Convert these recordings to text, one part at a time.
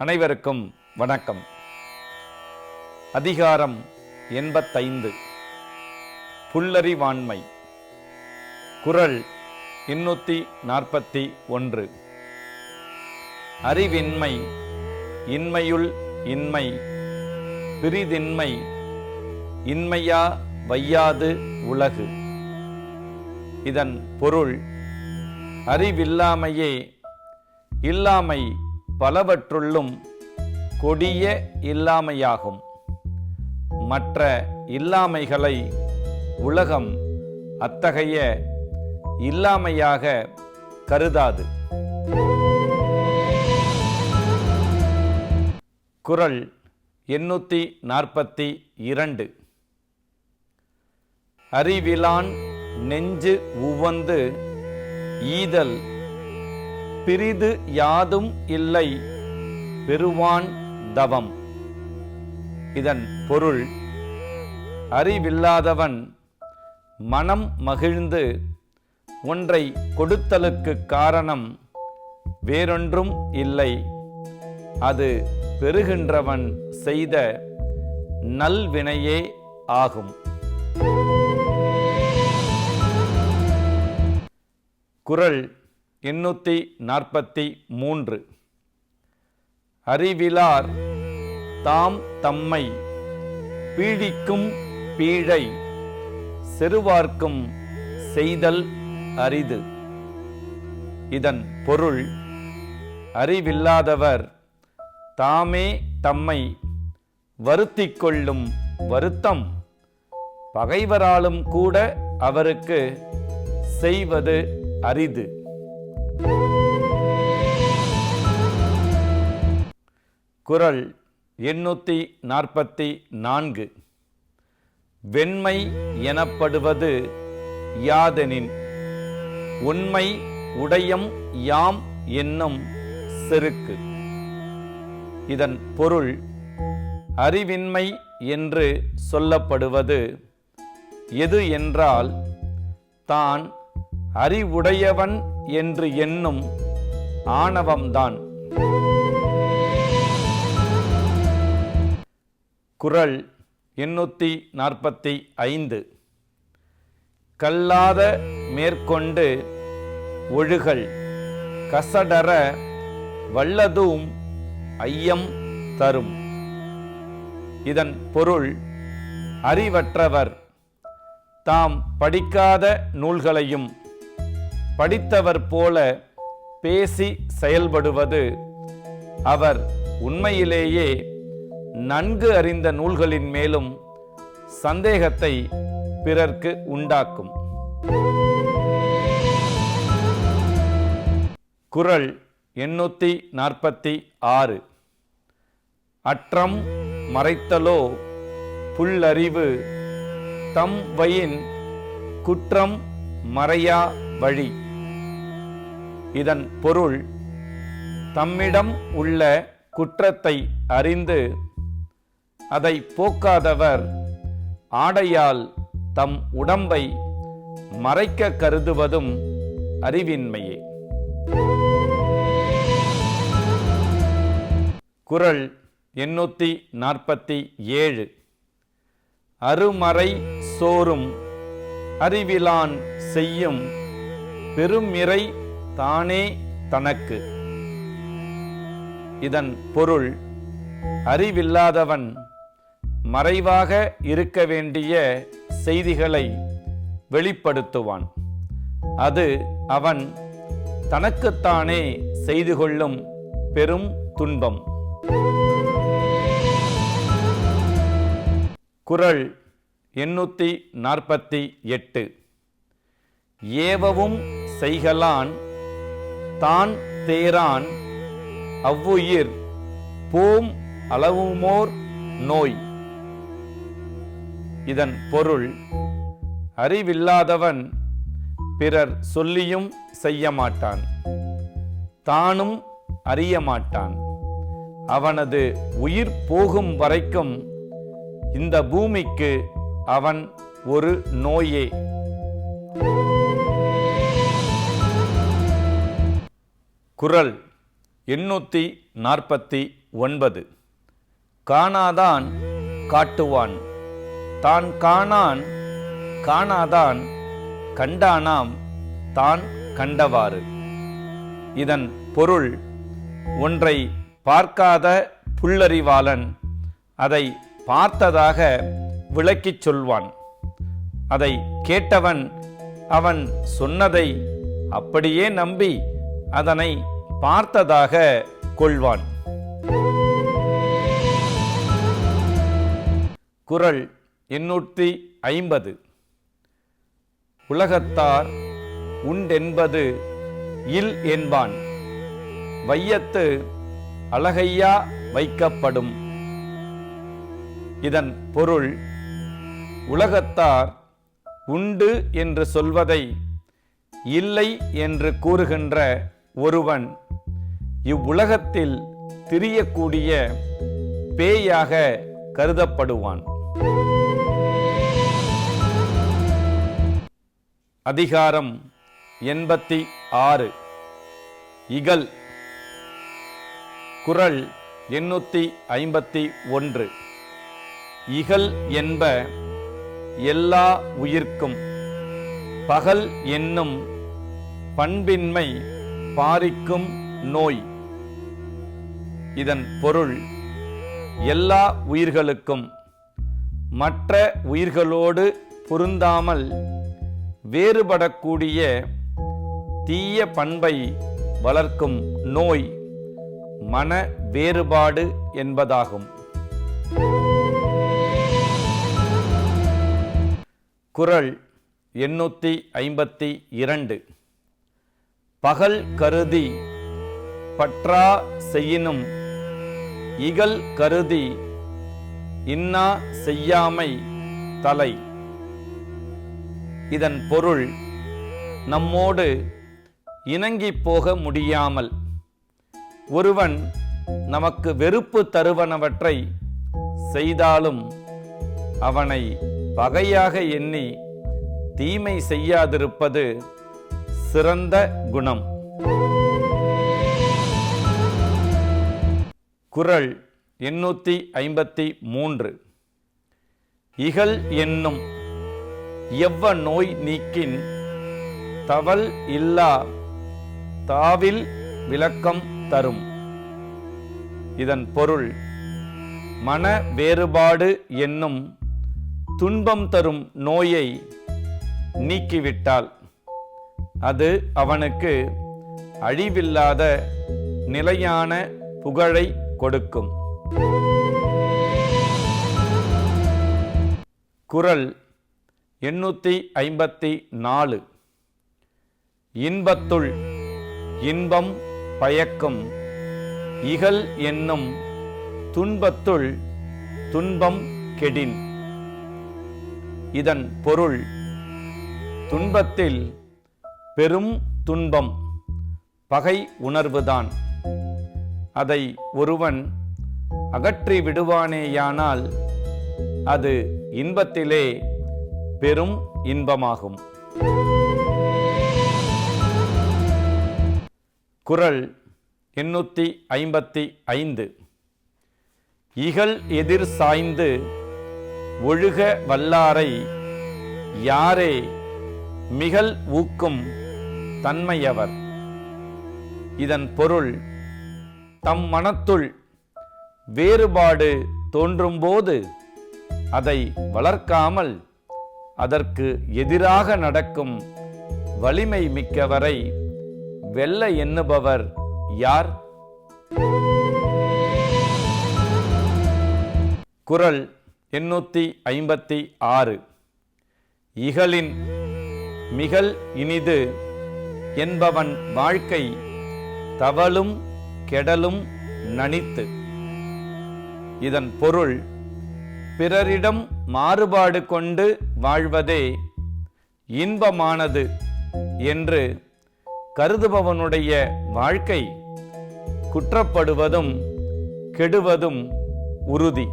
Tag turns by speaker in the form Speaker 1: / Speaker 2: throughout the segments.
Speaker 1: அனைவருக்கும் வணக்கம். அதிகாரம் எண்பத்தைந்து. புல்லறிவாண்மை. குறள் எண்ணூற்றி நாற்பத்தி ஒன்று. அறிவின்மை இன்மையுள் இன்மை. பிரிதின்மை இன்மையா வையாது உலகு. இதன் பொருள் அறிவில்லாமையே இல்லாமை பலவற்றுள்ளும் கொடிய இல்லாமையாகும். மற்ற இல்லாமைகளை உலகம் அத்தகைய இல்லாமையாக கருதாது. குரல் எண்ணூத்தி நாற்பத்தி இரண்டு. அறிவிலான் நெஞ்சு உவந்து ஈதல் பிரிது யாதும் இல்லை. பெறுவான் தவம். இதன் பொருள் அறிவில்லாதவன் மனம் மகிழ்ந்து ஒன்றை கொடுத்தலுக்கு காரணம் வேறொன்றும் இல்லை. அது பெறுகின்றவன் செய்த நல்வினையே ஆகும். குறள் எண்ணூற்றி நாற்பத்தி மூன்று. அறிவிலார் தாம் தம்மை பீடிக்கும் பீழை செருவார்க்கும் செய்தல் அரிது. இதன் பொருள் அறிவில்லாதவர் தாமே தம்மை வருத்திக் கொள்ளும் வருத்தம் பகைவராலும் கூட அவருக்கு செய்வது அரிது. குரல் எண்ணூத்தி நாற்பத்தி நான்கு. வெண்மை எனப்படுவது யாதெனின். உண்மை உடையம் யாம் என்னும் செருக்கு. இதன் பொருள் அறிவின்மை என்று சொல்லப்படுவது எது என்றால் தான் அறிவுடையவன் என்று எண்ணும் ஆணவம்தான். குரல் எண்ணூத்தி நாற்பத்தி ஐந்து. கல்லாத மேற்கொண்டு ஒழுகல். கசடர வல்லதும் ஐயம் தரும். இதன் பொருள் அறிவற்றவர். தாம் படிக்காத நூல்களையும் படித்தவர் போல பேசி செயல்படுவது அவர் உண்மையிலேயே நன்கு அறிந்த நூல்களின் மேலும் சந்தேகத்தை பிறர்க்கு உண்டாக்கும். குறள் எண்ணூத்தி நாற்பத்தி ஆறு. அற்றம் மறைத்தலோ புல்லறிவு தம் வயின் குற்றம் மறையா வழி. இதன் பொருள் தம்மிடம் உள்ள குற்றத்தை அறிந்து அதை போக்காதவர் ஆடையால் தம் உடம்பை மறைக்க கருதுவதும் அறிவின்மையே. குறள் எண்ணூற்றி நாற்பத்தி ஏழு. அருமறை சோறும் அறிவிலான் செய்யும் பெருமிறை தானே தனக்கு. இதன் பொருள் அறிவில்லாதவன் மறைவாக இருக்க வேண்டிய செய்திகளை வெளிப்படுத்துவான். அது அவன் தனக்குத்தானே செய்து கொள்ளும் பெரும் துன்பம். குரல் எண்ணூத்தி நாற்பத்தி எட்டு. ஏவவும் செய்கலான் தான் தேரான் அவ்வுயிர் போம் அளவுமோர் நோய். இதன் பொருள் அறிவில்லாதவன் பிறர் சொல்லியும் செய்ய மாட்டான் தானும் அறிய மாட்டான் அவனது உயிர் போகும் வரைக்கும் இந்த பூமிக்கு அவன் ஒரு நோயே. குரல் எண்ணூற்றி நாற்பத்தி ஒன்பது. காணாதான் காட்டுவான். தான் காணான் காணாதான் கண்டானாம் தான் கண்டவாறு. இதன் பொருள் ஒன்றை பார்க்காத புல்லறிவாளன் அதை பார்த்ததாக விளக்கிச் சொல்வான். அதை கேட்டவன் அவன் சொன்னதை அப்படியே நம்பி அதனை பார்த்ததாக கொள்வான். குரல் எண்ணூற்றி ஐம்பது. உலகத்தார் உண்டென்பது இல் என்பான். வையத்து அழகையா வைக்கப்படும். இதன் பொருள் உலகத்தார் உண்டு என்று சொல்வதை இல்லை என்று கூறுகின்ற ஒருவன் இவ்வுலகத்தில் திரியக்கூடிய பேயாக கருதப்படுவான். அதிகாரம் எண்பத்தி ஆறு. இகல். குறள் எண்ணூத்தி ஐம்பத்தி ஒன்று. இகல் என்ப எல்லா உயிர்க்கும் பகல் என்னும் பண்பின்மை பாரிக்கும் நோய். இதன் பொருள் எல்லா உயிர்களுக்கும் மற்ற உயிர்களோடு பொருந்தாமல் வேறுபடக்கூடிய தீய பண்பை வளர்க்கும் நோய் மன வேறுபாடு என்பதாகும். குறள் எண்ணூற்றி ஐம்பத்தி இரண்டு. பகல் கருதி பற்றா செய்யினும் இகல் கருதி இன்னா செய்யாமை தலை. இதன் பொருள் நம்மோடு இணங்கிப் போக முடியாமல் ஒருவன் நமக்கு வெறுப்பு தருவனவற்றை செய்தாலும் அவனை பகையாக எண்ணி தீமை செய்யாதிருப்பது சிறந்த குணம். குறள் எண்ணூத்தி ஐம்பத்தி மூன்று. இகல் என்னும் எவ்வ நோய் நீக்கின் தவல் இல்லா தாவில் விளக்கம் தரும். இதன் பொருள் மன வேறுபாடு என்னும் துன்பம் தரும் நோயை நீக்கிவிட்டால். அது அவனுக்கு அழிவில்லாத நிலையான புகழை கொடுக்கும். குறள் எண்ணூத்தி ஐம்பத்தி நாலு. இன்பத்துள் இன்பம் பயக்கும். இகல் என்னும் துன்பத்துள் துன்பம் கெடின். இதன் பொருள் துன்பத்தில் பெரும் துன்பம் பகை உணர்வுதான். அதை ஒருவன் அகற்றி விடுவானேயானால் அது இன்பத்திலே பெரும் இன்பமாகும். குரல் எண்ணூத்தி ஐம்பத்தி ஐந்து. இகல் எதிர் சாய்ந்து ஒழுக வல்லாரை யாரே மிகல் ஊக்கும் தன்மையவர். இதன் பொருள் தம் மனத்துள் வேறுபாடு தோன்றும்போது அதை வளர்க்காமல் அதற்கு எதிராக நடக்கும் வலிமை மிக்கவரை வெல்ல எண்ணுபவர் யார்? குரல் எண்ணூத்தி ஐம்பத்தி ஆறு. இகலின் மிகல் இனிது என்பவன் வாழ்க்கை தவளும் கெடலும் நனித்து இதன் பொருள் பிறரிடம் மாறுபாடு கொண்டு வாழ்வதே இன்பமானது என்று கருதுபவனுடைய வாழ்க்கை குற்றப்படுவதும் கெடுவதும் உறுதி.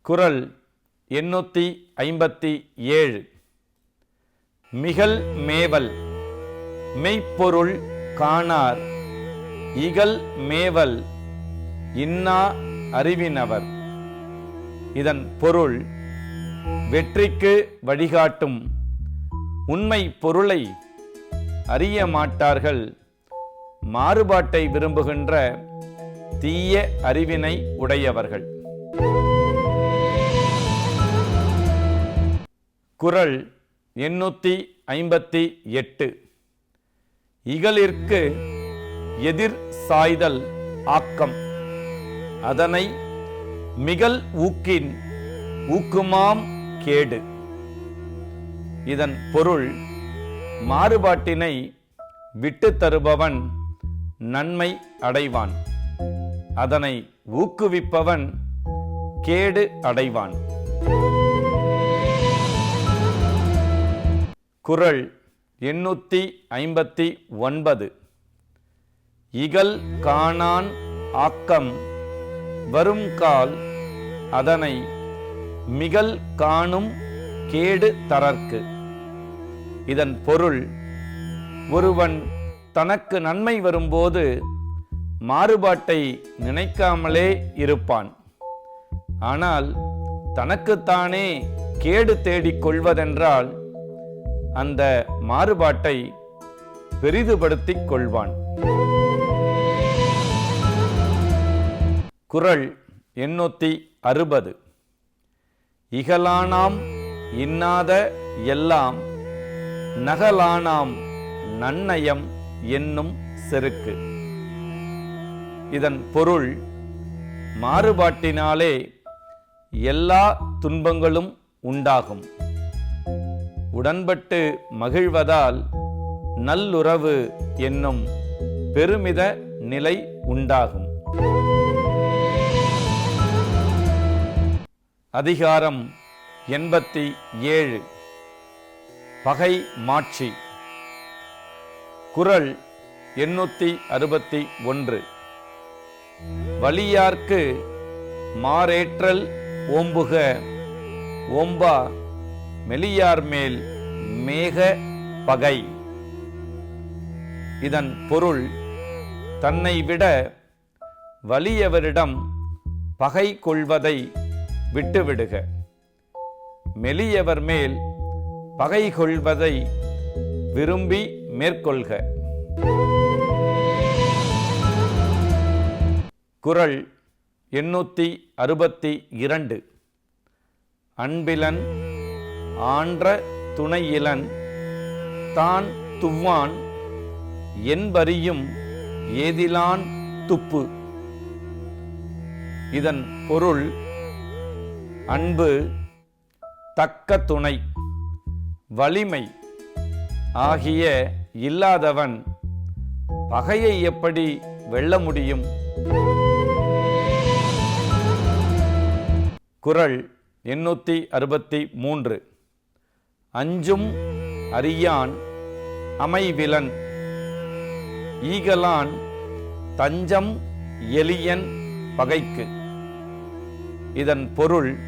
Speaker 1: குரல் எண்ணூற்றி ஐம்பத்தி ஏழு. மிகல் மேவல் மெய்ப்பொருள் காணார் இகல் மேவல் இன்னா அறிவினவர். இதன் பொருள் வெற்றிக்கு வழிகாட்டும் உண்மை பொருளை அறிய மாட்டார்கள் மாறுபாட்டை விரும்புகின்ற தீய அறிவினை உடையவர்கள். குறள் எண்ணூற்றி ஐம்பத்தி எட்டு. இகலிற்கு எதிர் சாய்தல் ஆக்கம். அதனை மிகல் ஊக்கின் ஊக்குமாம் கேடு. இதன் பொருள் மாறுபாட்டினை விட்டு தருபவன் நன்மை அடைவான். அதனை ஊக்குவிப்பவன் கேடு அடைவான். குரல் எண்ணூத்தி ஐம்பத்தி ஒன்பது. இகல் காணான் ஆக்கம் வருங்கால் அதனை மிகல் காணும் கேடு தரற்கு. இதன் பொருள் ஒருவன் தனக்கு நன்மை வரும்போது மாறுபாட்டை நினைக்காமலே இருப்பான். ஆனால் தனக்குத்தானே கேடு தேடிக் கொள்வதென்றால் அந்த மாறுபாட்டை பெரிதுபடுத்திக் கொள்வான். குறள் எண்ணூத்தி அறுபது. இகலானாம் இன்னாத எல்லாம் நகலானாம் நன்னயம் என்னும் செருக்கு. இதன் பொருள் மாறுபாட்டினாலே எல்லா துன்பங்களும் உண்டாகும். உடன்பட்டு மகிழ்வதால் நல்லுறவு என்னும் பெருமித நிலை உண்டாகும். அதிகாரம் எண்பத்தி ஏழு. பகை மாட்சி. குறள் எண்ணூத்தி அறுபத்தி ஒன்று. வலியார்க்கு மாறேற்றல் ஓம்புக. ஓம்பா மெலியார் மேல் மேக பகை. இதன் பொருள் தன்னை விட வலியவரிடம் பகை கொள்வதை விட்டுவிடுக. மெலியவர் மேல் பகை கொள்வதை விரும்பி மேற்கொள்க. குரல் எண்ணூற்றி அறுபத்தி இரண்டு. அன்பிலன் ஆன்ற துணையிலன் தான் துவ்வான் என்பறியும் ஏதிலான் துப்பு. இதன் பொருள் அன்பு தக்க துணை வலிமை ஆகிய இல்லாதவன் பகையை எப்படி வெல்ல முடியும்? குரல் எண்ணூற்றி அறுபத்தி மூன்று. அஞ்சும் அறியான் அமைவிலன். ஈகலான் தஞ்சம் எலியன் பகைக்கு. இதன் பொருள்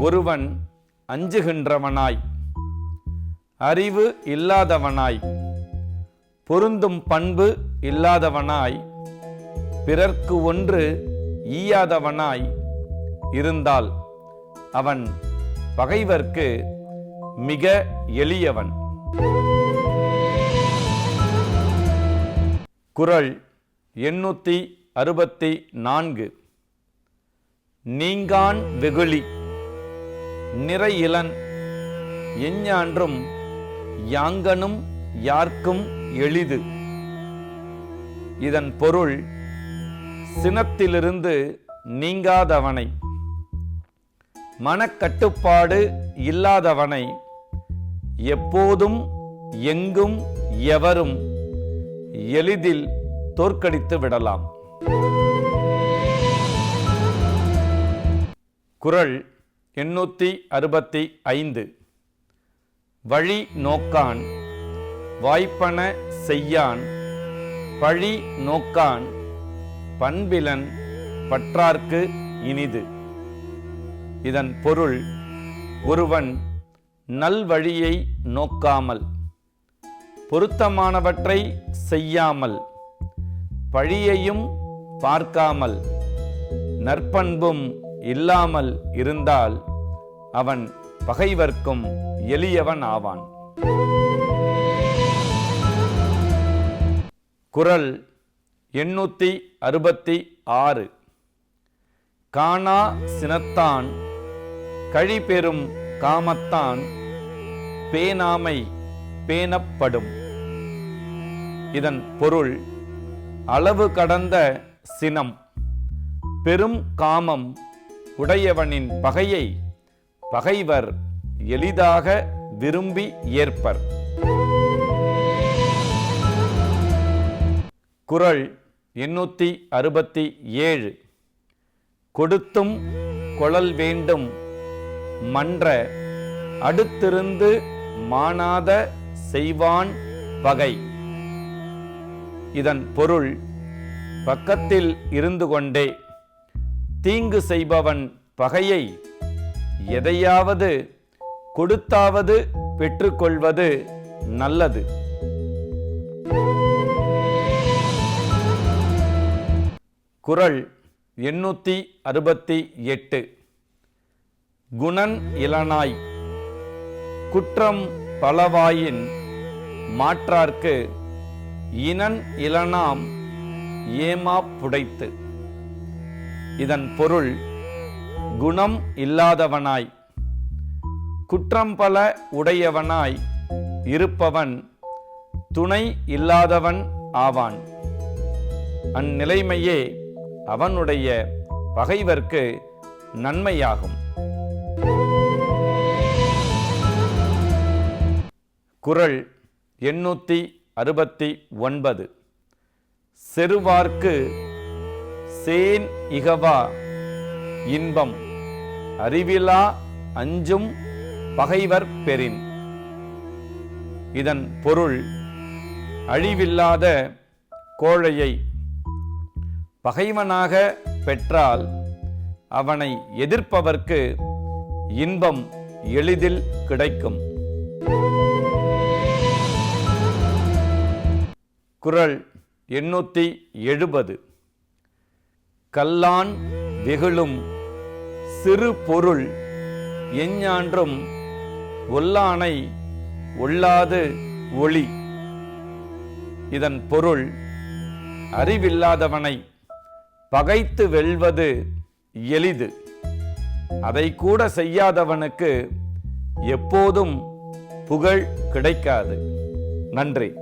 Speaker 1: ஒருவன் அஞ்சுகின்றவனாய். அறிவு இல்லாதவனாய். பொருந்தும் பண்பு இல்லாதவனாய். பிறர்க்கு ஒன்று ஈயாதவனாய். இருந்தால் அவன் பகைவர்க்கு மிக எளியவன். குரல் எண்ணூற்றி அறுபத்தி நான்கு. நீங்கான் வெகுளி நிறையிலன் எஞ்ஞான்றும் யாங்கனும் யார்க்கும் எளிது. இதன் பொருள் சினத்திலிருந்து நீங்காதவனை மனக்கட்டுப்பாடு இல்லாதவனை எப்போதும் எங்கும் எவரும் எளிதில் தோற்கடித்து விடலாம். குரல் எண்ணூற்றி அறுபத்தி ஐந்து. வழி நோக்கான் வாய்ப்பன செய்யான் பழி நோக்கான் பண்பிலன் பற்றார்க்கு இனிது. இதன் பொருள் ஒருவன் நல்வழியை நோக்காமல் பொருத்தமானவற்றை செய்யாமல் பழியையும் பார்க்காமல் நற்பண்பும் இல்லாமல் இருந்தால் அவன் பகைவர்க்கும் எளியவன் ஆவான். குரல் எண்ணூற்றி அறுபத்தி ஆறு. காணா சினத்தான் கழிபெறும் காமத்தான் பேனாமை பேணப்படும். இதன் பொருள் அளவு கடந்த சினம் பெரும் காமம் உடையவனின் பகையை பகைவர் எளிதாக விரும்பி ஏற்பர். குரல் எண்ணூற்றி அறுபத்தி ஏழு. கொடுத்தும் கொழல் வேண்டும் மன்ற அடுத்திருந்து மானாத செய்வான் பகை இதன் பொருள் பக்கத்தில் இருந்து கொண்டே தீங்கு செய்பவன் பகையை எதையாவது கொடுத்தாவது பெற்றுக்கொள்வது நல்லது. குரல் எண்ணூற்றி அறுபத்தி எட்டு. குணன் இளனாய். குற்றம் பலவாயின் மாற்றார்க்கு இனன் இளனாம் ஏமா புடைத்து. இதன் பொருள் குணம் இல்லாதவனாய். குற்றம் பல உடையவனாய் இருப்பவன் துணை இல்லாதவன் ஆவான். அந்நிலைமையே அவனுடைய பகைவர்க்கு நன்மையாகும். குரல் எண்ணூற்றி அறுபத்தி ஒன்பது. செருவார்க்கு சேன் இகவா இன்பம் அறிவிலா அஞ்சும் பகைவர் பெறின். இதன் பொருள் அழிவில்லாத கோழையை பகைவனாக பெற்றால் அவனை எதிர்ப்பவர்க்கு இன்பம் எளிதில் கிடைக்கும். குரல் எண்ணூத்தி எழுபது. கல்லான் வெகுளும் சிறு பொருள் எஞ்ஞான்றும் ஒல்லானை ஒல்லாது ஒளி. இதன் பொருள் அறிவில்லாதவனை பகைத்து வெல்வது எளிது. அதை கூட செய்யாதவனுக்கு எப்போதும் புகழ் கிடைக்காது. நன்றி.